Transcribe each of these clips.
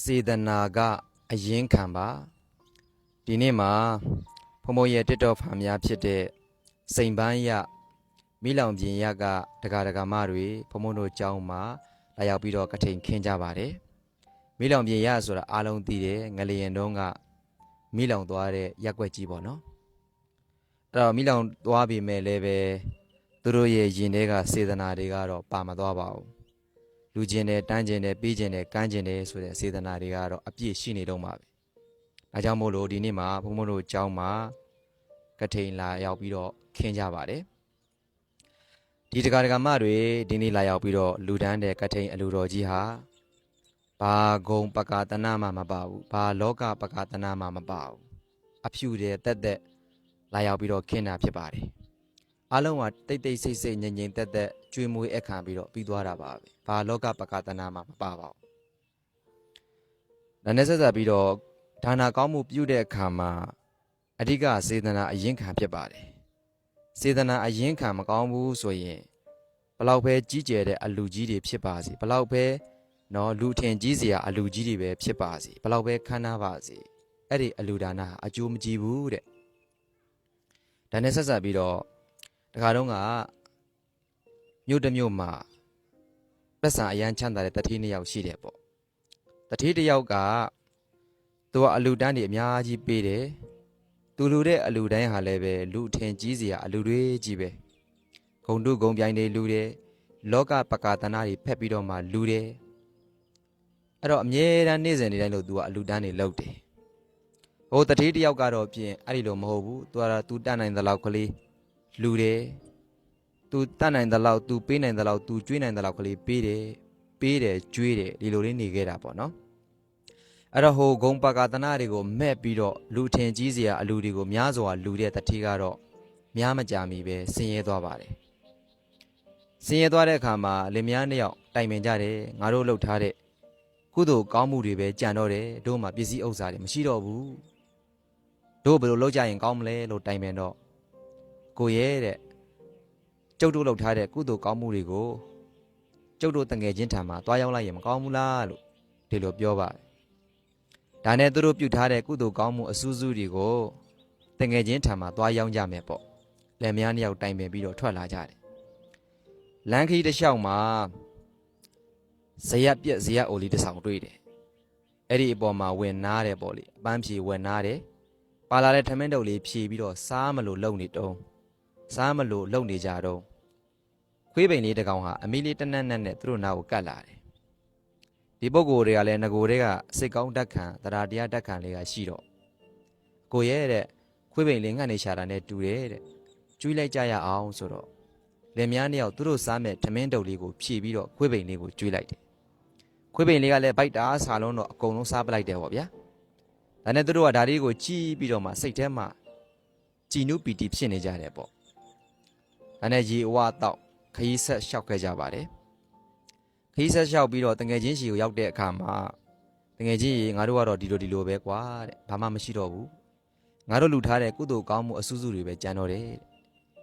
စေတနာကအရင်ခံပါဒီနေ့မှာဖုံဖုံရဲ့တစ်တော်ဖာများဖြစ်တဲ့စိန်ပန်းရမိလောင်ပြင်ရကဒကာဒကာမတွေဖုံဖုံတို့ကြောင်းမှာလာရောက်ပြီးတော့ကထိန်ခင်းကြပါတယ်မိလောင်ပြင်ရဆိုတာအားလုံးသိတယ်ငလျင်တုံးကမိလောင်သွားတဲ့ရက်ွက်ကြီးပေါ့နော်အဲ့တော့မိလောင်သွားပြီမဲ့လည်းပဲသူတို့ရဲ့ရင်ထဲကစေတနာတွေကတော့ပါမသွားပါဘူး လူချင်းတယ်တန်းချင်းတယ်ပေးချင်းတယ်ကမ်းချင်းတယ်ဆိုတဲ့စေတနာတွေကတော့အပြည့်ရှိနေတော့မှာပဲ။ဒါကြောင့်မို့လို့ဒီနေ့မှာဘုန်းဘုန်းတို့ကျောင်းမှာကထိန်လာရောက်ပြီးတော့ခင်းကြပါတယ်။ဒီတက္ကရာမတွေဒီနေ့လာရောက်ပြီးတော့လူဒန်းတဲ့ကထိန်အလူတော်ကြီးဟာဘာဂုံပကာတနာမှမပါဘူး။ဘာလောကပကာတနာမှမပါဘူး။အဖြူတဲ့တက်တက်လာရောက်ပြီးတော့ခင်းတာဖြစ်ပါတယ်။ အားလုံးကတိတ်တိတ်ဆိတ်ဆိတ်ငြိမ်ငြိမ်သက်သက်ကျွေးမွေးအခမ်းပြီးတော့ပြီးသွားတာပါပဲ။ဘာလောကပကတနာမှမပါပါဘူး။ဒါနဲ့ဆက်ဆက်ပြီးတော့ဒါနာကောင်းမှုပြုတဲ့အခါမှာအဓိကစေတနာအရင်ခံဖြစ်ပါတယ်။စေတနာအရင်ခံမကောင်းဘူးဆိုရင်ဘလောက်ပဲကြီးကျယ်တဲ့အလူကြီးတွေဖြစ်ပါစေဘလောက်ပဲနော်လူထင်ကြီးစရာအလူကြီးတွေပဲဖြစ်ပါစေဘလောက်ပဲခမ်းနားပါစေအဲ့ဒီအလူဒါနာဟာအကျိုးမကြည့်ဘူးတဲ့။ဒါနဲ့ဆက်ဆက်ပြီးတော့ တခါတော့ကမြို့တစ်မြို့မှာပတ်စံအရန်ချမ်းသာတဲ့တတိနှစ်ယောက်ရှိတယ်ပေါ့တတိတစ်ယောက်ကသူကအလူတန်းတွေအများကြီးပေးတယ်သူလူတဲ့အလူတိုင်းဟာလည်းပဲလူထင်ကြီးစရာအလူတွေကြီးပဲဂုံတုဂုံပြိုင်တွေလူတယ်လောကပကာတနာတွေဖက်ပြီးတော့မှလူတယ်အဲ့တော့အမြဲတမ်းနေ့စဉ်နေ့တိုင်းလို့သူကအလူတန်းတွေလုပ်တယ်ဟိုတတိတစ်ယောက်ကတော့ပြင်အဲ့ဒီလိုမဟုတ်ဘူးသူကတော့သူတတ်နိုင်သလောက်ကလေး လူတယ်သူတတ်နိုင်သလောက်သူပေးနိုင်သလောက်သူကျွေးနိုင်သလောက်ကလေးပေးတယ်ပေးတယ်ကျွေးတယ်ဒီလိုလေးနေခဲ့တာပေါ့နော်အဲ့တော့ဟိုဂုံပါကာသနာတွေကိုမဲ့ပြီးတော့လူထင်ကြီးစရာအလူတွေကိုများစွာလူတဲ့တတိကတော့များမကြမီပဲဆင်းရဲသွားပါတယ်ဆင်းရဲသွားတဲ့အခါမှာလင်မယားနှစ်ယောက်တိုင်ပင်ကြတယ်ငါတို့လှုပ်ထားတဲ့ကုသိုလ်ကောင်းမှုတွေပဲကြံတော့တယ်တို့မှပစ္စည်းဥစ္စာတွေမရှိတော့ဘူးတို့ဘယ်လိုလုပ်ကြရင်ကောင်းမလဲလို့တိုင်ပင်တော့ ကိုရဲတဲ့ကျုပ်တို့လုပ်ထားတဲ့ကုသိုလ်ကောင်းမှုတွေကိုကျုပ်တို့တငယ်ချင်းထံမှာတွားရောက်လိုက်ရင်မကောင်းဘူးလားလို့ဒီလိုပြောပါတယ်။ဒါနဲ့သူတို့ပြုထားတဲ့ကုသိုလ်ကောင်းမှုအစူးစူးတွေကိုတငယ်ချင်းထံမှာတွားရောက်ကြမယ်ပေါ့။လက်မယားနှစ်ယောက်တိုင်ပင်ပြီးတော့ထွက်လာကြတယ်။လမ်းခီးတစ်လျှောက်မှာဇရက်ပြက်ဇရက်အိုလီတစ်ဆောင်တွေ့တယ်။အဲ့ဒီအပေါ်မှာဝင်နားတယ်ပေါ့လေ။အပန်းဖြေဝင်နားတယ်။ပါလာတဲ့ထမင်းတုပ်လေးဖြည့်ပြီးတော့စားမလို့လုံနေတုံး စားမလို့လုံနေကြတော့ခွေးပိန်လေးတစ်ကောင်ဟာအမီလေးတနက်နက်နဲ့သူတို့နာကိုကတ်လာတယ်ဒီပုဂ္ဂိုလ်တွေကလည်းငကိုတွေကစိတ်ကောင်းတတ်ခံတရားတရားတတ်ခံလေးကရှိတော့ကိုရဲ့တဲ့ခွေးပိန်လေးငှက်နေရှာတာနဲ့တူတယ်တဲ့ကျွေးလိုက်ကြရအောင်ဆိုတော့လင်မယားနှစ်ယောက်သူတို့စားမဲ့ထမင်းတုပ်လေးကိုဖြည့်ပြီးတော့ခွေးပိန်လေးကိုကျွေးလိုက်တယ်ခွေးပိန်လေးကလည်းဗိုက်တာဆာလုံးတော့အကုန်လုံးစားပလိုက်တယ်ပေါ့ဗျာဒါနဲ့သူတို့ကဒါလေးကိုကြည်ပြီးတော့မှစိတ်ထဲမှာကြည်နုပီတိဖြစ်နေကြတယ်ပေါ့။ ဒါနဲ့ရေအဝတော့ခရီးဆက်လျှောက်ခဲ့ကြပါတယ်။ခရီးဆက်လျှောက်ပြီးတော့တငယ်ချင်းရှီကိုရောက်တဲ့အခါမှာတငယ်ချင်းရေငါတို့ကတော့ဒီလိုဒီလိုပဲကွာတဲ့။ဘာမှမရှိတော့ဘူး။ငါတို့လူထားတဲ့ကုသိုလ်ကောင်းမှုအစွစုတွေပဲကြံတော့တယ်တဲ့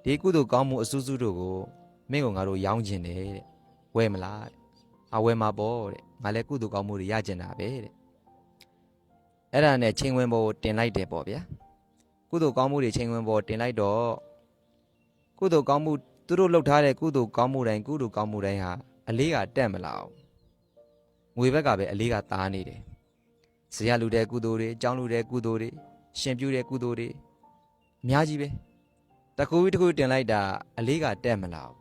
။ဒီကုသိုလ်ကောင်းမှုအစွစုတို့ကိုမင်းကငါတို့ရောင်းကျင်တယ်တဲ့။ဝယ်မလားတဲ့။အဝယ်မှာပေါ့တဲ့။ငါလည်းကုသိုလ်ကောင်းမှုတွေရကျင်တာပဲတဲ့။အဲ့ဒါနဲ့ချိန်ဝင်ပေါ်ကိုတင်လိုက်တယ်ပေါ့ဗျာကုသိုလ်ကောင်းမှုတွေချိန်ဝင်ပေါ်တင်လိုက်တော့ ကုသိုလ်ကောင်းမှုသူတို့လှုပ်ထားတဲ့ကုသိုလ်ကောင်းမှုတိုင်းကုသိုလ်ကောင်းမှုတိုင်းဟာအလေးကတက်မလာဘူးငွေဘက်ကပဲအလေးကသားနေတယ်ဇေယလူတဲ့ကုသိုလ်တွေအကြောင်းလူတဲ့ကုသိုလ်တွေရှင်ပြုတဲ့ကုသိုလ်တွေအများကြီးပဲတစ်ခုပြီးတစ်ခုတင်လိုက်တာအလေးကတက်မလာဘူး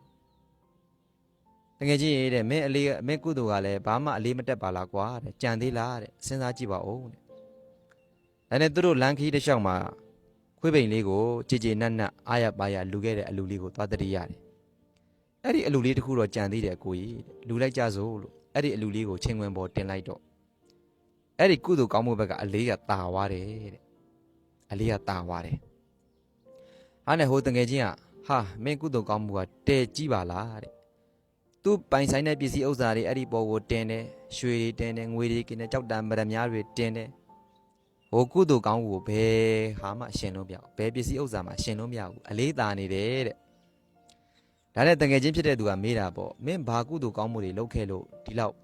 တကယ်ကြီးတဲ့မင်းအလေးမင်းကုသိုလ်ကလည်းဘာမှအလေးမတက်ပါလားကွာတဲ့ကြံသေးလားတဲ့စဉ်းစားကြည့်ပါဦးတဲ့ဒါနဲ့သူတို့လမ်းခီးတစ်လျှောက်မှာ ခွေးပိန်လေးကိုကြည်ကြည်နက်နက်အားရပါရလူခဲ့တဲ့အလူလေးကိုသွားတတိရတယ်။အဲ့ဒီအလူလေးတခုတော့ကြံသေးတယ်ကိုကြီးတဲ့လူလိုက်ကြစို့လို့အဲ့ဒီအလူလေးကိုချိန်ဝင်ပေါ်တင်လိုက်တော့အဲ့ဒီကုသိုလ်ကောင်းမှုဘက်ကအလေးကတာသွားတယ်တဲ့အလေးကတာသွားတယ်။ဟာနဲ့ဟိုတငယ်ချင်းကဟာမင်းကုသိုလ်ကောင်းမှုကတဲကြီးပါလားတဲ့။သူပိုင်ဆိုင်တဲ့ပစ္စည်းဥစ္စာတွေအဲ့ဒီပေါ်ကိုတင်တယ်ရွှေတွေတင်တယ်ငွေတွေกินတယ်ကြောက်တံမရများတွေတင်တယ် ဟိုကုသိုလ်ကောင်းကိုဘယ်ဟာမှရှင်လို့မရဘူးဘယ်ပစ္စည်းဥစ္စာမှရှင်လို့မရဘူးအလေးသာနေတယ်တဲ့ဒါနဲ့တငယ်ချင်းဖြစ်တဲ့သူကမေးတာပေါ့မင်းဘာကုသိုလ်ကောင်းမှုတွေလုပ်ခဲ့လို့ဒီလောက်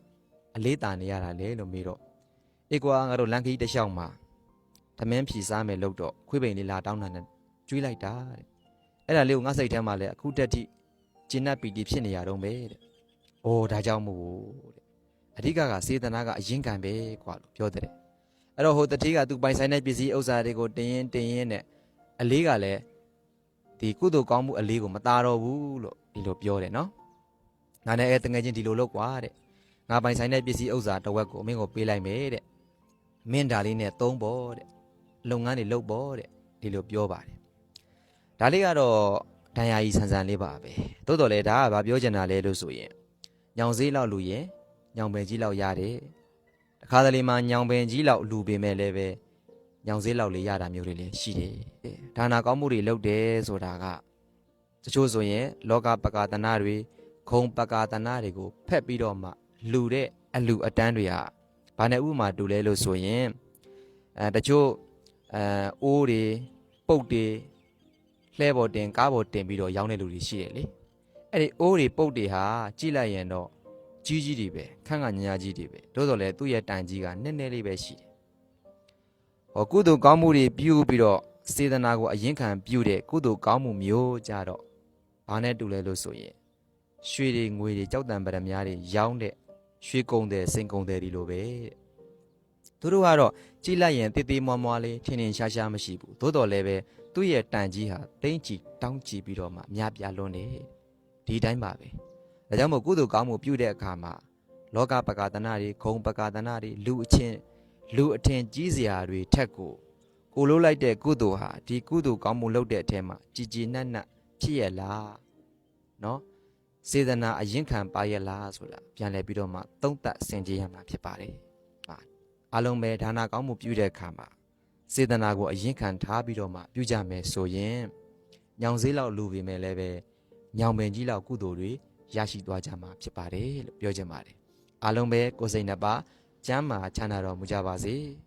အလေးသာနေရတာလဲလို့မေးတော့အေကွာငါတို့လန်ခီတစ်လျှောက်မှာသမင်းဖြီစားမယ်လို့တော့ခွေးပိန်လေးလာတောင်းတာနဲ့ကျွေးလိုက်တာတဲ့အဲ့ဒါလေးကိုငါစိတ်ထဲမှာလည်းအခုတက်ထိကျဉ်တ်ပီတီဖြစ်နေရတော့ပဲတဲ့။အိုးဒါကြောင့်မို့တဲ့အဓိကကစေတနာကအရင်ကံပဲကွာလို့ပြောတဲ့။ အဲ့တော့ဟိုတတိကသူပိုင်ဆိုင်တဲ့ပစ္စည်းဥစ္စာတွေကိုတင်းရင်တင်းရင်နဲ့အလေးကလည်းဒီကုသိုလ်ကောင်းမှုအလေးကိုမသားတော့ဘူးလို့ဒီလိုပြောတယ်နော်။ငါနဲ့အဲတငယ်ချင်းဒီလိုလုပ်ကွာတဲ့။ငါပိုင်ဆိုင်တဲ့ပစ္စည်းဥစ္စာတစ်ဝက်ကိုမင်းကိုပေးလိုက်မယ်တဲ့။မင်းဒါလေးနဲ့သုံးဖို့တဲ့။လုပ်ငန်းတွေလုပ်ဖို့တဲ့ဒီလိုပြောပါတယ်။ဒါလေးကတော့ဒဏ်ရာကြီးဆန်ဆန်လေးပါပဲ။သို့တော်လည်းဒါကဘာပြောချင်တာလဲလို့ဆိုရင်ညောင်စည်းလောက်လူရင်ညောင်ပင်ကြီးလောက်ရတယ်။ တခါတလေမှညောင်ပင်ကြီးလောက်လူပေမဲ့လည်းပဲညောင်စည်းလောက်လေးရတာမျိုးတွေလည်းရှိတယ်။ဒါနာကောင်းမှုတွေလုပ်တယ်ဆိုတာကတချို့ဆိုရင်လောကပကာတနာတွေခုံပကာတနာတွေကိုဖက်ပြီးတော့မှလူတဲ့အလူအတန်းတွေကဘာနဲ့ဥပမာတူလဲလို့ဆိုရင်အဲတချို့အဲအိုးတွေပုတ်တွေလှဲပေါ်တင်ကားပေါ်တင်ပြီးတော့ရောင်းတဲ့လူတွေရှိတယ်လေအဲ့ဒီအိုးတွေပုတ်တွေဟာကြည့်လိုက်ရင်တော့ ကြီးကြီးတွေပဲခန့်ခန့်ညာညာကြီးတွေပဲသို့တော်လည်းသူ့ရဲ့တန်ကြီးကနည်းနည်းလေးပဲရှိတယ်ဟောကုသိုလ်ကောင်းမှုတွေပြုပြီးတော့စေတနာကိုအရင်ခံပြုတဲ့ကုသိုလ်ကောင်းမှုမျိုးကြတော့ဘာနဲ့တူလဲလို့ဆိုရင်ရွှေတွေငွေတွေကြောက်တံပရမများတွေရောင်းတဲ့ရွှေကုံတဲ့စိန်ကုံတဲ့ဒီလိုပဲတဲ့သူတို့ကတော့ကြည့်လိုက်ရင်တေးသေးမွားမွားလေးထင်ထင်ရှားရှားမရှိဘူးသို့တော်လည်းပဲသူ့ရဲ့တန်ကြီးဟာတိမ့်ချီတောင်းချီပြီးတော့မှအများပြားလွန်းတယ်ဒီတိုင်းပါပဲ ဒါကြောင့်မို့ကုသိုလ်ကောင်းမှုပြုတဲ့အခါမှာလောကပကာတနာတွေဂုံပကာတနာတွေလူအချင်းလူအထင်ကြီးစရာတွေထက်ကိုကိုလို့လိုက်တဲ့ကုသိုလ်ဟာဒီကုသိုလ်ကောင်းမှုလုပ်တဲ့အထက်မှာကြည်ကြည်နက်နက်ဖြစ်ရလားနော်စေတနာအရင်ခံပါရလားဆိုတာပြန်လည်ပြီးတော့မှသုံးသပ်ဆင်ခြင်ရမှာဖြစ်ပါတယ်ဟာအားလုံးပဲဒါနာကောင်းမှုပြုတဲ့အခါမှာစေတနာကိုအရင်ခံထားပြီးတော့မှပြုကြမယ်ဆိုရင်ညောင်စည်းလောက်လူပေမဲ့လည်းပဲညောင်ပင်ကြီးလောက်ကုသိုလ်တွေ ရရှိသွားကြမှာဖြစ်ပါတယ်လို့ပြောချင်ပါတယ်အားလုံးပဲကိုယ်စိတ်နှစ်ပါးကျမ်းမာချမ်းသာတော်မူကြပါစေ။